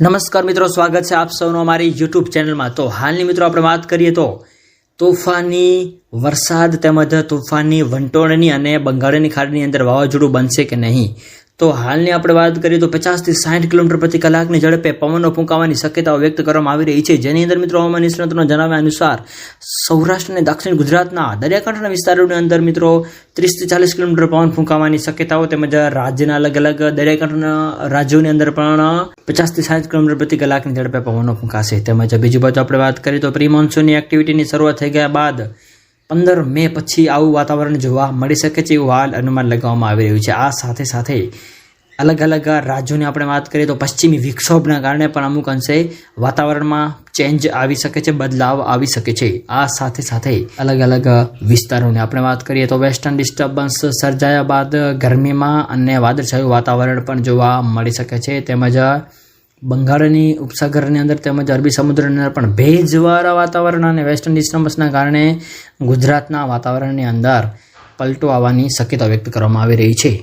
નમસ્કાર મિત્રો, સ્વાગત છે આપ સૌનો અમારી યુટ્યુબ ચેનલમાં. તો હાલની મિત્રો આપણે વાત કરીએ તો તોફાની વરસાદ તેમજ તોફાની વંટોળની અને બંગાળની ખાડીની અંદર વાવાઝોડું બનશે કે નહીં? તો હાલની આપણે વાત કરીએ તો પચાસથી સાઠ કિલોમીટર પ્રતિ કલાકની ઝડપે પવનો ફૂંકાવાની શક્યતાઓ વ્યક્ત કરવામાં આવી રહી છે. જેની અંદર મિત્રો હવામાન નિષ્ણાતોના જણાવ્યા અનુસાર સૌરાષ્ટ્ર અને દક્ષિણ ગુજરાતના દરિયાકાંઠાના વિસ્તારોની અંદર મિત્રો ત્રીસથી ચાલીસ કિલોમીટર પવન ફૂંકાવાની શક્યતાઓ તેમજ રાજ્યના અલગ અલગ દરિયાકાંઠાના રાજ્યોની અંદર પણ પચાસથી સાઠ કિલોમીટર પ્રતિ કલાકની ઝડપે પવનો ફૂંકાશે. તેમજ બીજી બાજુ આપણે વાત કરીએ તો પ્રી મોન્સૂનની એક્ટિવિટીની શરૂઆત થઈ ગયા બાદ પંદર મે પછી આવું વાતાવરણ જોવા મળી શકે છે એવું હાલ અનુમાન લગાવવામાં આવી રહ્યું છે. આ સાથે સાથે અલગ અલગ રાજ્યોની આપણે વાત કરીએ તો પશ્ચિમી વિક્ષોભના કારણે પણ અમુક અંશે વાતાવરણમાં ચેન્જ આવી શકે છે, બદલાવ આવી શકે છે. આ સાથે સાથે અલગ અલગ વિસ્તારોની આપણે વાત કરીએ તો વેસ્ટર્ન ડિસ્ટર્બન્સ સર્જાયા બાદ ગરમીમાં અને વાદળછાયું વાતાવરણ પણ જોવા મળી શકે છે. તેમજ બંગાળની ઉપસાગરની અંદર તેમજ અરબી સમુદ્રની અંદર પણ ભેજવાળા વાતાવરણ અને વેસ્ટર્ન ડિસ્ટર્બન્સના કારણે ગુજરાતના વાતાવરણની અંદર પલટો આવવાની શક્યતા વ્યક્ત કરવામાં આવી રહી છે.